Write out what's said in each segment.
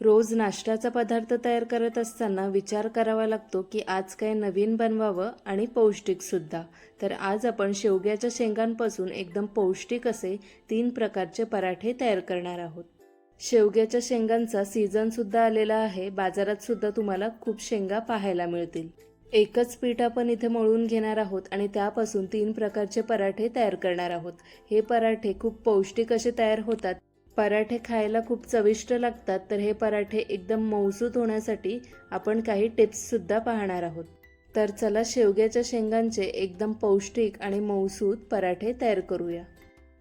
रोज नाश्त्याचा पदार्थ तयार करत असताना विचार करावा लागतो की आज काय नवीन बनवावं आणि पौष्टिकसुद्धा तर आज आपण शेवग्याच्या शेंगांपासून एकदम पौष्टिक असे तीन प्रकारचे पराठे तयार करणार आहोत. शेवग्याच्या शेंगांचा सीझनसुद्धा आलेला आहे. बाजारात सुद्धा तुम्हाला खूप शेंगा पाहायला मिळतील. एकच पीठ आपण इथे मळून घेणार आहोत आणि त्यापासून तीन प्रकारचे पराठे तयार करणार आहोत. हे पराठे खूप पौष्टिक असे तयार होतात. पराठे खायला खूप चविष्ट लागतात तर हे पराठे एकदम मऊसूत होण्यासाठी आपण काही टिप्ससुद्धा पाहणार आहोत. तर चला शेवग्याच्या शेंगांचे एकदम पौष्टिक आणि मऊसूत पराठे तयार करूया.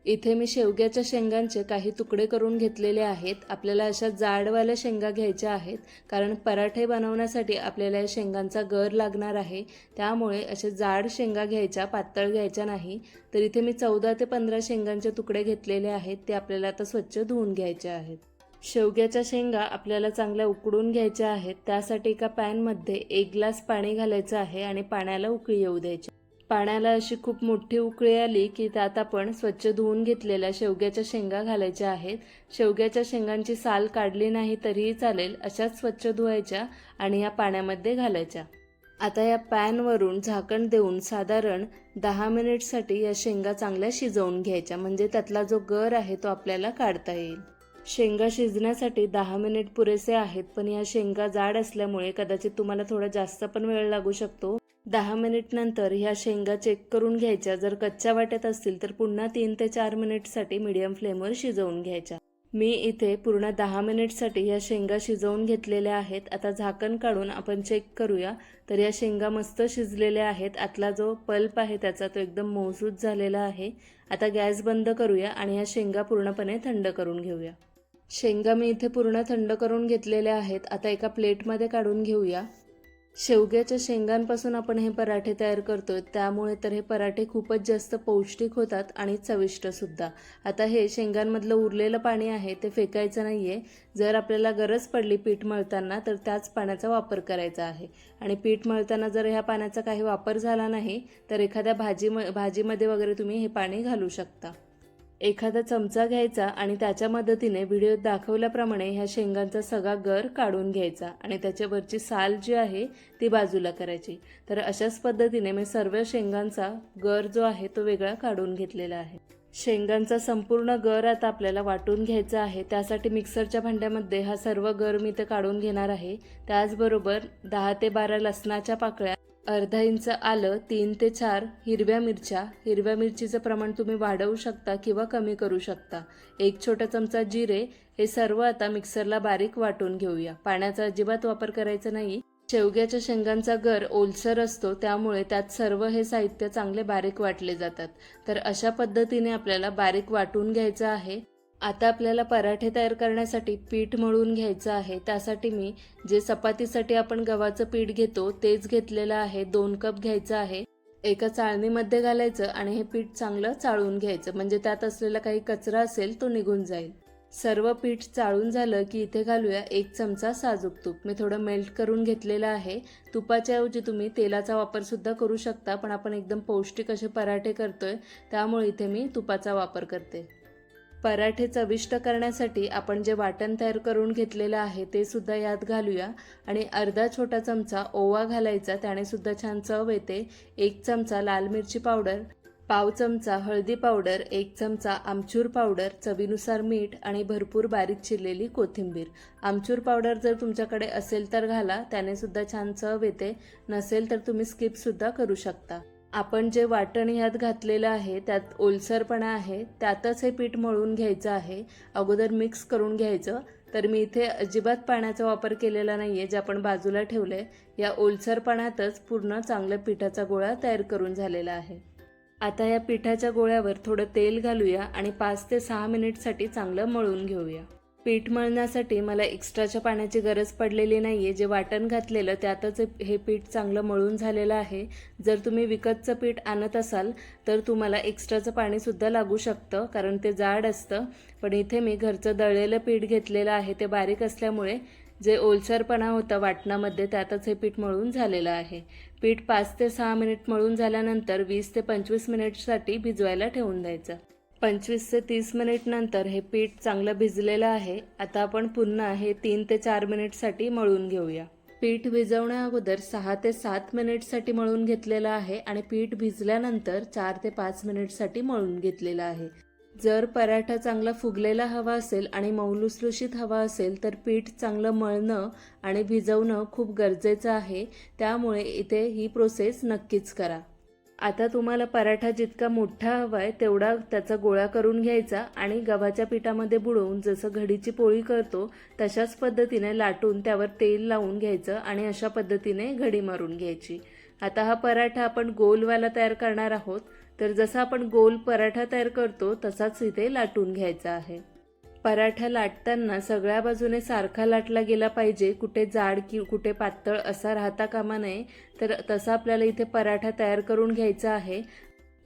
इथे मी शेवग्याच्या शेंगांचे काही तुकडे करून घेतलेले आहेत. आपल्याला अशा जाडवाल्या शेंगा घ्यायच्या आहेत कारण पराठे बनवण्यासाठी आपल्याला या शेंगांचा गर लागणार आहे. त्यामुळे असे जाड शेंगा घ्यायच्या पातळ घ्यायच्या नाही. तर इथे मी चौदा ते पंधरा शेंगांचे तुकडे घेतलेले आहेत ते आपल्याला आता स्वच्छ धुवून घ्यायचे आहेत. शेवग्याच्या शेंगा आपल्याला चांगल्या उकडून घ्यायच्या आहेत. त्यासाठी एका पॅनमध्ये एक ग्लास पाणी घालायचं आहे आणि पाण्याला उकळी येऊ द्यायची. पाण्याला अशी खूप मोठी उकळी आली की त्यात आपण स्वच्छ धुवून घेतलेल्या शेवग्याच्या शेंगा घालायच्या आहेत. शेवग्याच्या शेंगांची साल काढली नाही तरीही चालेल अशाच स्वच्छ धुवायच्या आणि या पाण्यामध्ये घालायच्या. आता या पॅनवरून झाकण देऊन साधारण दहा मिनिटसाठी या शेंगा चांगल्या शिजवून घ्यायच्या म्हणजे त्यातला जो गर आहे तो आपल्याला काढता येईल. शेंगा शिजण्यासाठी दहा मिनिट पुरेसे आहेत पण या शेंगा जाड असल्यामुळे कदाचित तुम्हाला थोडा जास्त पण वेळ लागू शकतो. दहा मिनिटनंतर ह्या शेंगा चेक करून घ्यायच्या. जर कच्च्या वाटत असतील तर पुन्हा तीन ते चार मिनिटसाठी मीडियम फ्लेमवर शिजवून घ्यायच्या. मी इथे पूर्ण दहा मिनिटसाठी ह्या शेंगा शिजवून घेतलेल्या आहेत. आता झाकण काढून आपण चेक करूया. तर या शेंगा मस्त शिजलेल्या आहेत. आतला जो पल्प आहे त्याचा तो एकदम मौसूद झालेला आहे. आता गॅस बंद करूया आणि या शेंगा पूर्णपणे थंड करून घेऊया. शेंगा मी इथे पूर्ण थंड करून घेतलेल्या आहेत. आता एका प्लेटमध्ये काढून घेऊया. शेवग्याच्या शेंगांपासून आपण हे पराठे तयार करतोय त्यामुळे तर हे पराठे खूपच जास्त पौष्टिक होतात आणि चविष्टसुद्धा आता हे शेंगांमधलं उरलेलं पाणी आहे ते फेकायचं नाही आहे जर आपल्याला गरज पडली पीठ मळताना तर त्याच पाण्याचा वापर करायचा आहे. आणि पीठ मळताना जर ह्या पाण्याचा काही वापर झाला नाही तर एखाद्या भाजी भाजीमध्ये वगैरे तुम्ही हे पाणी घालू शकता. एखादा चमचा घ्यायचा आणि त्याच्या मदतीने व्हिडिओत दाखवल्याप्रमाणे ह्या शेंगांचा सगळा गर काढून घ्यायचा आणि त्याच्यावरची साल जी आहे ती बाजूला करायची. तर अशाच पद्धतीने मी सर्व शेंगांचा गर जो आहे तो वेगळा काढून घेतलेला आहे. शेंगांचा संपूर्ण गर आता आपल्याला वाटून घ्यायचा आहे. त्यासाठी मिक्सरच्या भांड्यामध्ये हा सर्व गर मी ते काढून घेणार आहे. त्याचबरोबर दहा ते बारा लसणाच्या पाकळ्या अर्धा इंच आलं तीन ते चार हिरव्या मिरच्या. हिरव्या मिरचीचं प्रमाण तुम्ही वाढवू शकता किंवा कमी करू शकता. एक छोटा चमचा जिरे हे सर्व आता मिक्सरला बारीक वाटून घेऊया. पाण्याचा अजिबात वापर करायचा नाही. शेवग्याच्या शेंगांचा गर ओलसर असतो त्यामुळे त्यात सर्व हे साहित्य चांगले बारीक वाटले जातात. तर अशा पद्धतीने आपल्याला बारीक वाटून घ्यायचं आहे. आता आपल्याला पराठे तयार करण्यासाठी पीठ मळून घ्यायचं आहे. त्यासाठी मी जे चपातीसाठी आपण गव्हाचं पीठ घेतो तेच घेतलेलं आहे. दोन कप घ्यायचं आहे. एका चाळणीमध्ये घालायचं आणि हे पीठ चांगलं चाळून घ्यायचं. म्हणजे त्यात असलेला काही कचरा असेल तो निघून जाईल. सर्व पीठ चाळून झालं की इथे घालूया एक चमचा साजूक तूप. मी थोडं मेल्ट करून घेतलेलं आहे. तुपाच्या ऐवजी तुम्ही तेलाचा वापर सुद्धा करू शकता पण आपण एकदम पौष्टिक असे पराठे करतोय त्यामुळे इथे मी तुपाचा वापर करते. पराठे चविष्ट करण्यासाठी आपण जे वाटण तयार करून घेतलेलं आहे ते सुद्धा यात घालूया आणि अर्धा छोटा चमचा ओवा घालायचा त्याने सुद्धा छान चव येते. एक चमचा लाल मिरची पावडर पाव चमचा हळदी पावडर एक चमचा आमचूर पावडर चवीनुसार मीठ आणि भरपूर बारीक चिरलेली कोथिंबीर. आमचूर पावडर जर तुमच्याकडे असेल तर घाला त्याने सुद्धा छान चव येते. नसेल तर तुम्ही स्किपसुद्धा करू शकता. आपण जे वाटण ह्यात घातलेलं आहे त्यात ओलसरपणा आहे त्यातच हे पीठ मळून घ्यायचं आहे अगोदर मिक्स करून घ्यायचं. तर मी इथे अजिबात पाण्याचा वापर केलेला नाही आहे जे आपण बाजूला ठेवलं आहे या ओलसरपणातच पूर्ण चांगल्या पिठाचा गोळा तयार करून झालेला आहे. आता या पिठाच्या गोळ्यावर थोडं तेल घालूया आणि पाच ते सहा मिनिटसाठी चांगलं मळून घेऊया. पीठ मळण्यासाठी मला एक्स्ट्राच्या पाण्याची गरज पडलेली नाही आहे जे वाटण घातलेलं त्यातच हे पीठ चांगलं मळून झालेलं आहे. जर तुम्ही विकतचं पीठ आणत असाल तर तुम्हाला एक्स्ट्राचं पाणीसुद्धा लागू शकतं कारण ते जाड असतं. पण इथे मी घरचं दळलेलं पीठ घेतलेलं आहे ते बारीक असल्यामुळे जे ओलसरपणा होता वाटणामध्ये त्यातच हे पीठ मळून झालेलं आहे. पीठ पाच ते सहा मिनिट मळून झाल्यानंतर वीस ते पंचवीस मिनिटसाठी भिजवायला ठेवून द्यायचं. पंचवीस ते तीस मिनिट नंतर हे पीठ चांगलं भिजलेलं आहे. आता आपण पुन्हा हे तीन ते चार मिनिटसाठी मळून घेऊया. पीठ भिजवण्या अगोदर सहा ते सात मिनिटसाठी मळून घेतलेलं आहे आणि पीठ भिजल्यानंतर चार ते पाच मिनिटसाठी मळून घेतलेलं आहे. जर पराठा चांगला फुगलेला हवा असेल आणि मौलुसलुशीत हवा असेल तर पीठ चांगलं मळणं आणि भिजवणं खूप गरजेचं आहे. त्यामुळे इथे ही प्रोसेस नक्कीच करा. आता तुम्हाला पराठा जितका मोठा हवा आहे तेवढा त्याचा गोळा करून घ्यायचा आणि गव्हाच्या पिठामध्ये बुडवून जसं घडीची पोळी करतो तशाच पद्धतीने लाटून त्यावर तेल लावून घ्यायचं आणि अशा पद्धतीने घडी मारून घ्यायची. आता हा पराठा आपण गोलवाला तयार करणार आहोत. तर जसा आपण गोल पराठा तयार करतो तसाच इथे लाटून घ्यायचा आहे. पराठा लाटताना सगळ्या बाजूने सारखा लाटला गेला पाहिजे. कुठे जाड की कुठे पातळ असा राहता कामा नये. तर तसा आपल्याला इथे पराठा तयार करून घ्यायचा आहे.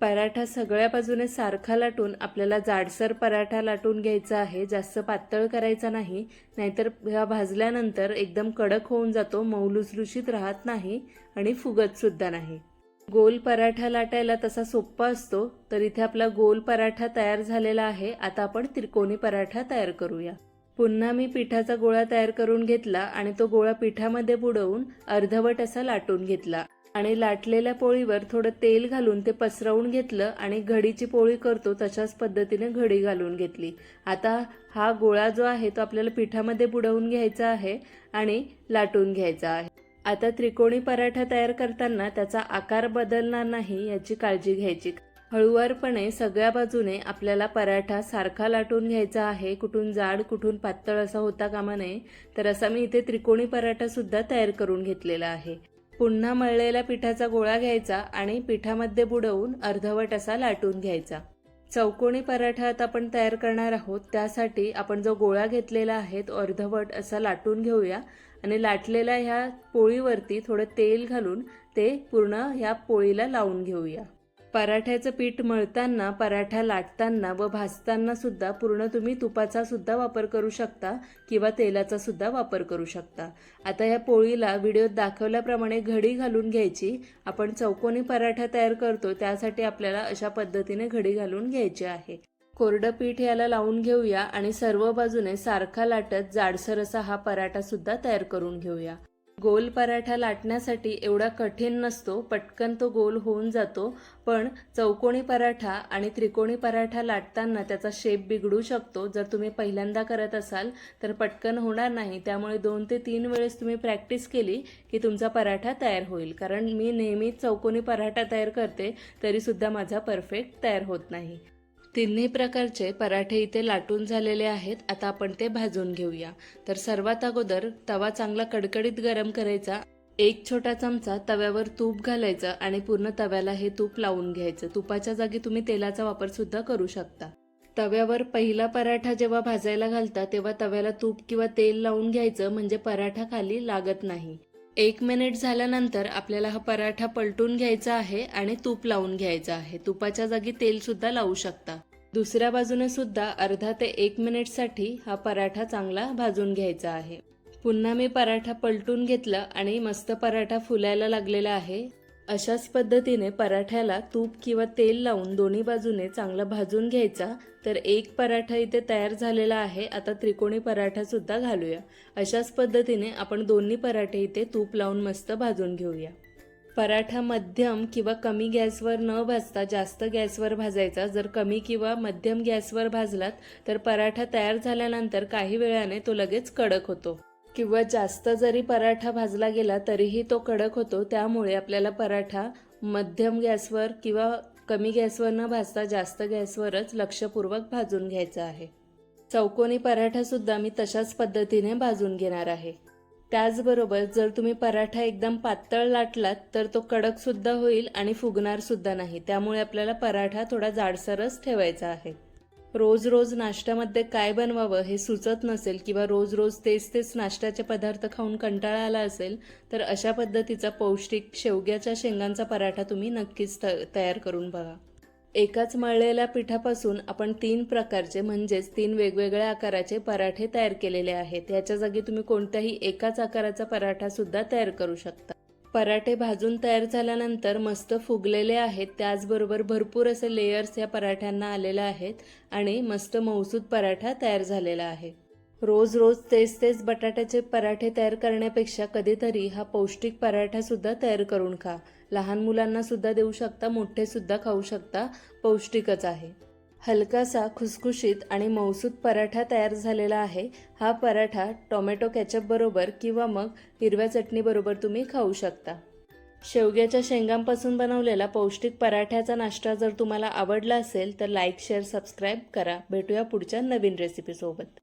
पराठा सगळ्या बाजूने सारखा लाटून आपल्याला जाडसर पराठा लाटून घ्यायचा आहे. जास्त पातळ करायचा नाही. नाहीतर ह्या भाजल्यानंतर एकदम कडक होऊन जातो. मऊलुसलुशीत राहत नाही आणि फुगतसुद्धा नाही. गोल पराठा लाटायला तसा सोप्पा असतो तर इथे आपला गोल पराठा तयार झालेला आहे. आता आपण त्रिकोणी पराठा तयार करूया. पुन्हा मी पिठाचा गोळा तयार करून घेतला आणि तो गोळा पिठामध्ये बुडवून अर्धवट असा लाटून घेतला. आणि लाटलेल्या पोळीवर थोडं तेल घालून ते पसरवून घेतलं आणि घडीची पोळी करतो तशाच पद्धतीने घडी घालून घेतली. आता हा गोळा जो आहे तो आपल्याला पिठामध्ये बुडवून घ्यायचा आहे आणि लाटून घ्यायचा आहे. आता त्रिकोणी पराठा तयार करताना त्याचा आकार बदलणार नाही याची काळजी घ्यायची. हळुवारपणे सगळ्या बाजूने आपल्याला पराठा सारखा लाटून घ्यायचा आहे. कुठून जाड कुठून पातळ असा होता कामा नये. तर असा मी इथे त्रिकोणी पराठा सुद्धा तयार करून घेतलेला आहे. पुन्हा मळलेल्या पिठाचा गोळा घ्यायचा आणि पिठामध्ये बुडवून अर्धवट असा लाटून घ्यायचा. चौकोनी पराठा आता आपण तयार करणार आहोत. त्यासाठी आपण जो गोळा घेतलेला आहे तो अर्धवट असा लाटून घेऊया. आणि लाटलेल्या ह्या पोळीवरती थोडं तेल घालून ते पूर्ण ह्या पोळीला लावून घेऊया. पराठ्याचं पीठ मळताना पराठा लाटताना व भाजताना सुद्धा पूर्ण तुम्ही तुपाचा सुद्धा वापर करू शकता किंवा तेलाचा सुद्धा वापर करू शकता. आता या पोळीला व्हिडिओत दाखवल्याप्रमाणे घडी घालून घ्यायची. आपण चौकोनी पराठा तयार करतो त्यासाठी आपल्याला अशा पद्धतीने घडी घालून घ्यायची आहे. कोरडं पीठ याला लावून घेऊया आणि सर्व बाजूने सारखा लाटत जाडसर असा हा पराठा सुद्धा तयार करून घेऊया. गोल पराठा लाटण्यासाठी एवढा कठीण नसतो पटकन तो गोल होऊन जातो पण चौकोनी पराठा आणि त्रिकोणी पराठा लाटताना त्याचा शेप बिघडू शकतो. जर तुम्ही पहिल्यांदा करत असाल तर पटकन होणार नाही. त्यामुळे दोन ते तीन वेळेस तुम्ही प्रॅक्टिस केली की तुमचा पराठा तयार होईल. कारण मी नेहमीच चौकोनी पराठा तयार करते तरीसुद्धा माझा परफेक्ट तयार होत नाही. तिन्ही प्रकारचे पराठे इथे लाटून झालेले आहेत. आता आपण ते भाजून घेऊया. तर सर्वात अगोदर तवा चांगला कडकडीत गरम करायचा. एक छोटा चमचा तव्यावर तूप घालायचं आणि पूर्ण तव्याला हे तूप लावून घ्यायचं. तुपाच्या जागी तुम्ही तेलाचा वापर सुद्धा करू शकता. तव्यावर पहिला पराठा जेव्हा भाजायला घालता तेव्हा तव्याला तूप किंवा तेल लावून घ्यायचं म्हणजे पराठा खाली लागत नाही. एक मिनिट झाल्यानंतर आपल्याला हा पराठा पलटून घ्यायचा आहे आणि तूप लावून घ्यायचा आहे. तुपाच्या जागी तेल सुद्धा लावू शकता. दुसऱ्या बाजूने सुद्धा अर्धा ते एक मिनिटसाठी हा पराठा चांगला भाजून घ्यायचा आहे. पुन्हा मी पराठा पलटून घेतला आणि मस्त पराठा फुलायला लागलेला आहे. अशाच पद्धतीने पराठ्याला तूप किंवा तेल लावून दोन्ही बाजूने चांगला भाजून घ्यायचा. तर एक पराठा इथे तयार झालेला आहे. आता त्रिकोणी पराठासुद्धा घालूया. अशाच पद्धतीने आपण दोन्ही पराठे इथे तूप लावून मस्त भाजून घेऊया. पराठा मध्यम किंवा कमी गॅसवर न भाजता जास्त गॅसवर भाजायचा. जर कमी किंवा मध्यम गॅसवर भाजलात तर पराठा तयार झाल्यानंतर काही वेळाने तो लगेच कडक होतो. किंवा जास्त जरी पराठा भाजला गेला तरीही तो कडक होतो. त्यामुळे आपल्याला पराठा मध्यम गॅसवर किंवा कमी गॅसवर न भाजता जास्त गॅसवरच लक्षपूर्वक भाजून घ्यायचा आहे. चौकोनी पराठासुद्धा मी तशाच पद्धतीने भाजून घेणार आहे. त्याचबरोबर जर तुम्ही पराठा एकदम पातळ लाटलात तर तो कडकसुद्धा होईल आणि फुगणारसुद्धा नाही. त्यामुळे आपल्याला पराठा थोडा जाडसरच ठेवायचा आहे. रोज रोज नाश्त्यामध्ये काय बनवावं हे सुचत नसेल किंवा रोज रोज तेच तेच नाश्त्याचे पदार्थ खाऊन कंटाळा आला असेल तर अशा पद्धतीचा पौष्टिक शेवग्याच्या शेंगांचा पराठा तुम्ही नक्कीच त तयार करून बघा. एकाच मळलेल्या पिठापासून आपण तीन प्रकारचे म्हणजेच तीन वेगवेगळ्या आकाराचे पराठे तयार केलेले आहेत. याच्या जागी तुम्ही कोणत्याही एकाच आकाराचा पराठा सुद्धा तयार करू शकता. पराठे भाजून तयार झाल्यानंतर मस्त फुगलेले आहेत. त्याचबरोबर भरपूर असे लेयर्स या पराठ्यांना आलेले आहेत आणि मस्त मौसूद पराठा तयार झालेला आहे. रोज रोज तेच तेच बटाट्याचे पराठे तयार करण्यापेक्षा कधीतरी हा पौष्टिक पराठा सुद्धा तयार करून खा. लहान मुलांना सुद्धा देऊ शकता मोठे सुद्धा खाऊ शकता पौष्टिकच आहे. हलकासा खुसखुशीत आणि मौसूद पराठा तयार झालेला आहे. हा पराठा टोमॅटो कॅचअपबरोबर किंवा मग हिरव्या चटणीबरोबर तुम्ही खाऊ शकता. शेवग्याच्या शेंगांपासून बनवलेला पौष्टिक पराठ्याचा नाश्ता जर तुम्हाला आवडला असेल तर लाईक शेअर सबस्क्राईब करा. भेटूया पुढच्या नवीन रेसिपीसोबत